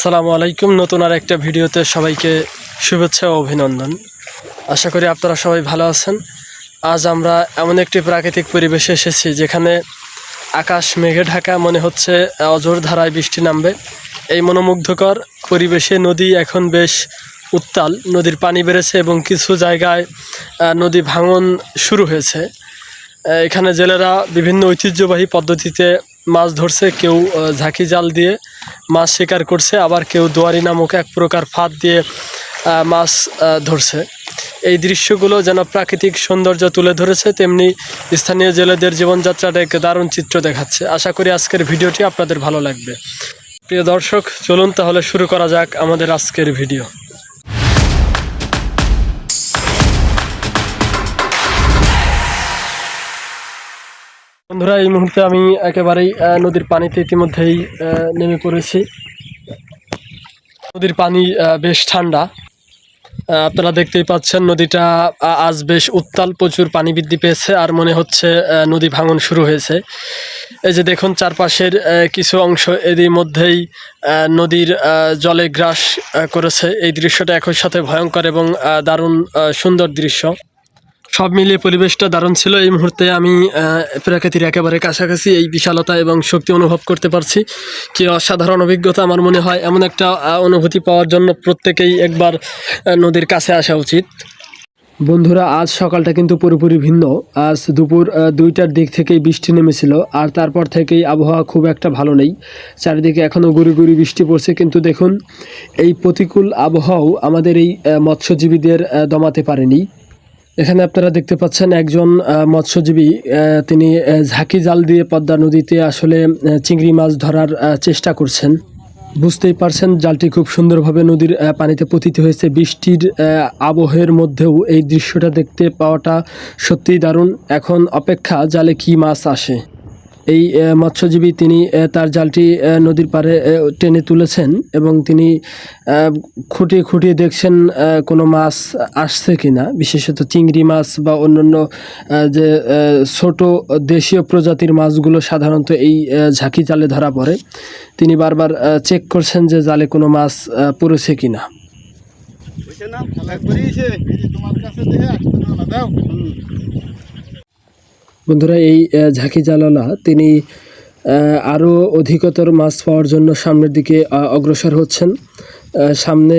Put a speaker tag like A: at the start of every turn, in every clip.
A: সালামু আলাইকুম। নতুন আর একটা ভিডিওতে সবাইকে শুভেচ্ছা ও অভিনন্দন। আশা করি আপনারা সবাই ভালো আছেন। আজ আমরা এমন একটি প্রাকৃতিক পরিবেশে এসেছি যেখানে আকাশ মেঘে ঢাকা মনে হচ্ছে অজোর ধারায় বৃষ্টি নামবে। এই মনোমুগ্ধকর পরিবেশে নদী এখন বেশ উত্তাল, নদীর পানি বেড়েছে এবং কিছু জায়গায় নদী ভাঙন শুরু হয়েছে। এখানে জেলেরা বিভিন্ন ঐতিহ্যবাহী পদ্ধতিতে মাছ ধরছে, কেউ ঝাঁকি জাল দিয়ে মাছ শিকার করছে, আবার কেউ দোয়ারি নামক এক প্রকার ফাঁদ দিয়ে মাছ ধরছে। এই দৃশ্যগুলো যেন প্রাকৃতিক সৌন্দর্য তুলে ধরেছে, তেমনি স্থানীয় জেলেদের জীবনযাত্রাটা এক দারুণ চিত্র দেখাচ্ছে। আশা করি আজকের ভিডিওটি আপনাদের ভালো লাগবে। প্রিয় দর্শক, চলুন তাহলে শুরু করা যাক আমাদের আজকের ভিডিও। বন্ধুরা, এই মুহূর্তে আমি একেবারেই নদীর পানিতে ইতিমধ্যেই নেমে পড়েছি। নদীর পানি বেশ ঠান্ডা। আপনারা দেখতেই পাচ্ছেন নদীটা আজ বেশ উত্তাল, প্রচুর পানি বৃদ্ধি পেয়েছে আর মনে হচ্ছে নদী ভাঙন শুরু হয়েছে। এই যে দেখুন, চারপাশের কিছু অংশ এরই মধ্যেই নদীর জলে গ্রাস করেছে। এই দৃশ্যটা একই সাথে ভয়ঙ্কর এবং দারুণ সুন্দর দৃশ্য। সব মিলিয়ে পরিবেশটা দারুণ ছিল। এই মুহূর্তে আমি প্রকৃতির একেবারে কাছাকাছি এই বিশালতা এবং শক্তি অনুভব করতে পারছি। কি অসাধারণ অভিজ্ঞতা আমার মনে হয়, এমন একটা অনুভূতি পাওয়ার জন্য প্রত্যেকেই একবার নদীর কাছে আসা উচিত। বন্ধুরা, আজ সকালটা কিন্তু পুরোপুরি ভিন্ন। আজ দুপুর দুইটার দিক থেকেই বৃষ্টি নেমেছিল, আর তারপর থেকেই আবহাওয়া খুব একটা ভালো নেই। চারিদিকে এখনও গুড়ি গুড়ি বৃষ্টি পড়ছে, কিন্তু দেখুন, এই প্রতিকূল আবহাওয়াও আমাদের এই মৎস্যজীবীদের দমাতে পারেনি। এখানে আপনারা দেখতে পাচ্ছেন একজন মৎস্যজীবী তিনি ঝাঁকি জাল দিয়ে পদ্মা নদীতে আসলে চিংড়ি মাছ ধরার চেষ্টা করছেন। বুঝতেই পারছেন জালটি খুব সুন্দরভাবে নদীর পানিতে পতিত হয়েছে। বৃষ্টির আবহের মধ্যেও এই দৃশ্যটা দেখতে পাওয়াটা সত্যিই দারুণ। এখন অপেক্ষা জালে কি মাছ আসে। এই মৎস্যজীবী তিনি তার জালটি নদীর পাড়ে টেনে তুলেছেন এবং তিনি খুঁটিয়ে খুঁটিয়ে দেখছেন কোনো মাছ আসছে কি না বিশেষত চিংড়ি মাছ বা অন্যান্য যে ছোট দেশীয় প্রজাতির মাছগুলো সাধারণত এই ঝাঁকি জালে ধরা পড়ে। তিনি বারবার চেক করছেন যে জালে কোনো মাছ পড়েছে কিনা।
B: বুঝছে না তোমার কাছে দেখে আসতে না দাও।
A: বন্ধুরা এই ঝাঁকি জালওয়ালা তিনি আরও অধিকতর মাছ পাওয়ার জন্য সামনের দিকে অগ্রসর হচ্ছেন। সামনে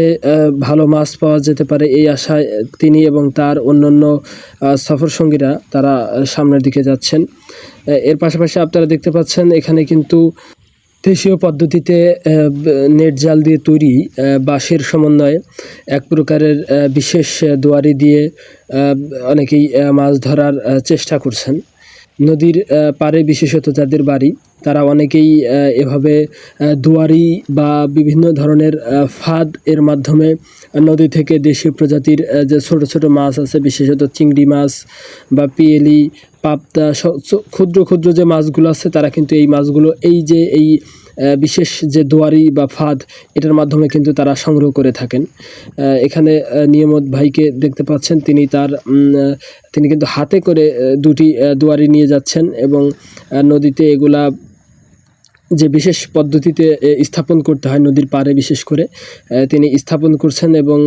A: ভালো মাছ পাওয়া যেতে পারে এই আশায় তিনি এবং তার অন্যান্য আহ, সফর সঙ্গীরা তারা সামনের দিকে যাচ্ছেন। এর পাশাপাশি আপনারা দেখতে পাচ্ছেন এখানে কিন্তু দেশীয় পদ্ধতিতে নেট জাল দিয়ে তৈরি বাঁশের সমন্বয়ে এক প্রকারের বিশেষ দুয়ারি দিয়ে অনেকেই মাছ ধরার চেষ্টা করছেন। নদীর পারে বিশেষত যাদের বাড়ি, তারা অনেকেই এভাবে দুয়ারি বা বিভিন্ন ধরনের ফাঁদ এর মাধ্যমে নদী থেকে দেশীয় প্রজাতির যে ছোট ছোট মাছ আছে, বিশেষত চিংড়ি মাছ বা পিয়েলি, পাবদা ক্ষুদ্র ক্ষুদ্র যে মাছগুলো আছে, তারা কিন্তু এই মাছগুলো, এই যে এই বিশেষ যে দুয়ারি বা ফাঁদ, এটার মাধ্যমে কিন্তু তারা সংগ্রহ করে থাকেন। এখানে নিয়ামত ভাইকে দেখতে পাচ্ছেন, তিনি তার তিনি কিন্তু হাতে করে দুটি দুয়ারি নিয়ে যাচ্ছেন এবং নদীতে এগুলা যে বিশেষ পদ্ধতিতে স্থাপন করতে হয় নদীর পাড়ে বিশেষ করে তিনি স্থাপন করছেন এবং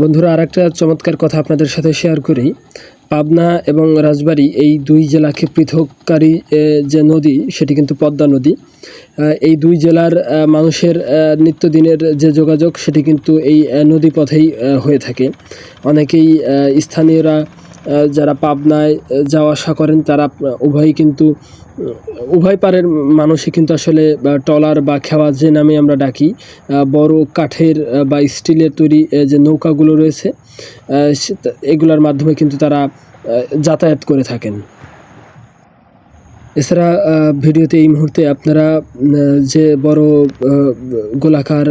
A: বন্ধুরা আর একটা চমৎকার কথা আপনাদের সাথে শেয়ার করি। পাবনা এবং রাজবাড়ী এই দুই জেলাকে পৃথককারী যে নদী, সেটি কিন্তু পদ্মা নদী। এই দুই জেলার মানুষের নিত্যদিনের যে যোগাযোগ, সেটি কিন্তু এই নদী পথেই হয়ে থাকে। অনেকেই স্থানীয়রা যারা পাবনায় যাওয়া আসা করেন, তারা উভয়ই কিন্তু উভয় পারের মানুষই কিন্তু আসলে টলার বা খেওয়া যে নামে আমরা ডাকি বড় কাঠের বা স্টিলের তৈরি যে নৌকাগুলো রয়েছে এগুলোর মাধ্যমে কিন্তু তারা যাতায়াত করে থাকেন। এছাড়া ভিডিওতে এই মুহূর্তে আপনারা যে বড় গোলাকার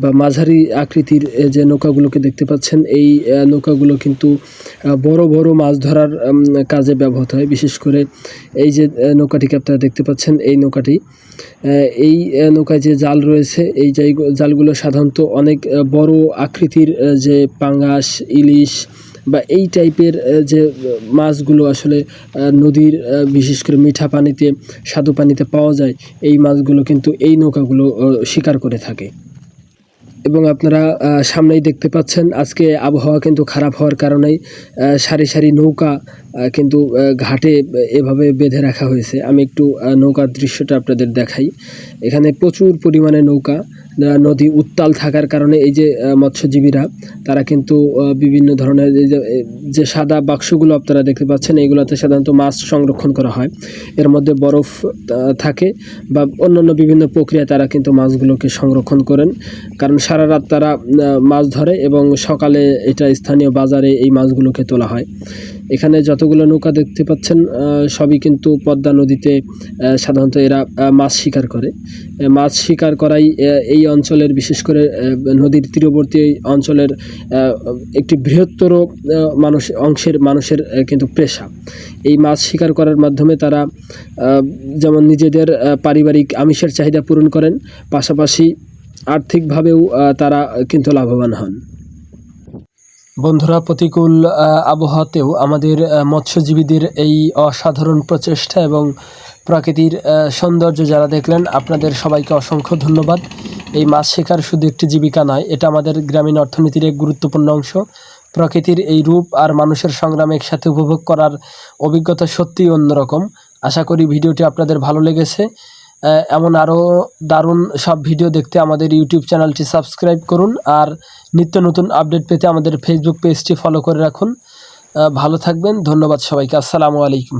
A: বা মাঝারি আকৃতির যে নৌকাগুলোকে দেখতে পাচ্ছেন, এই নৌকাগুলো কিন্তু বড় বড় মাছ ধরার কাজে ব্যবহৃত হয়। বিশেষ করে এই যে নৌকাটিকে আপনারা দেখতে পাচ্ছেন, এই নৌকাটি। এই নৌকায় যে জাল রয়েছে, এই জালগুলো সাধারণত অনেক বড় আকৃতির যে পাঙ্গাস, ইলিশ বা এই টাইপের যে, মাছগুলো আসলে নদীর বিশেষ করে মিঠা পানিতে, স্বাদু পানিতে পাওয়া যায়, এই মাছগুলো কিন্তু এই নৌকাগুলো শিকার করে থাকে। এবং আপনারা সামনেই দেখতে পাচ্ছেন, আজকে আবহাওয়া কিন্তু খারাপ হওয়ার কারণেই সারি সারি নৌকা কিন্তু ঘাটে এভাবে বেঁধে রাখা হয়েছে। আমি একটু নৌকার দৃশ্যটা আপনাদের দেখাই। এখানে প্রচুর পরিমাণে নৌকা নদী উত্তাল থাকার কারণে এই যে মৎস্যজীবীরা, তারা কিন্তু বিভিন্ন ধরনের যে- সাদা বাক্সগুলো আপনারা দেখতে পাচ্ছেন এইগুলোতে সাধারণত মাছ সংরক্ষণ করা হয়। এর মধ্যে বরফ থাকে বা অন্যান্য বিভিন্ন প্রক্রিয়া তারা কিন্তু মাছগুলোকে সংরক্ষণ করেন। কারণ সারা রাত তারা মাছ ধরে এবং সকালে এটা স্থানীয় বাজারে এই মাছগুলোকে তোলা হয়। এখানে যতগুলো নৌকা দেখতে পাচ্ছেন সবই কিন্তু পদ্মা নদীতে সাধারণত এরা মাছ শিকার করে। মাছ শিকার করাই এই অঞ্চলের, বিশেষ করে নদীর তীরবর্তী অঞ্চলের একটি বৃহত্তর মানুষ, অংশের মানুষের কিন্তু পেশা। এই মাছ শিকার করার মাধ্যমে তারা যেমন নিজেদের পারিবারিক আমিষের চাহিদা পূরণ করেন, পাশাপাশি আর্থিকভাবেও তারা কিন্তু লাভবান হন। বন্ধুরা, প্রতিকূল আবহাওয়াতেও আমাদের মৎস্যজীবীদের এই অসাধারণ প্রচেষ্টা এবং প্রকৃতির সৌন্দর্য যারা দেখলেন, আপনাদের সবাইকে অসংখ্য ধন্যবাদ। এই মাছ শিকার শুধু একটি জীবিকা নয়, এটা আমাদের গ্রামীণ অর্থনীতির এক গুরুত্বপূর্ণ অংশ। প্রকৃতির এই রূপ আর মানুষের সংগ্রাম একসাথে উপভোগ করার অভিজ্ঞতা সত্যিই অন্যরকম। আশা করি ভিডিওটি আপনাদের ভালো লেগেছে। এমন আরও দারুণ সব ভিডিও দেখতে আমাদের ইউটিউব চ্যানেলটি সাবস্ক্রাইব করুন আর নিত্য নতুন আপডেট পেতে আমাদের ফেসবুক পেজটি ফলো করে রাখুন। ভালো থাকবেন, ধন্যবাদ সবাইকে, আসসালামু আলাইকুম।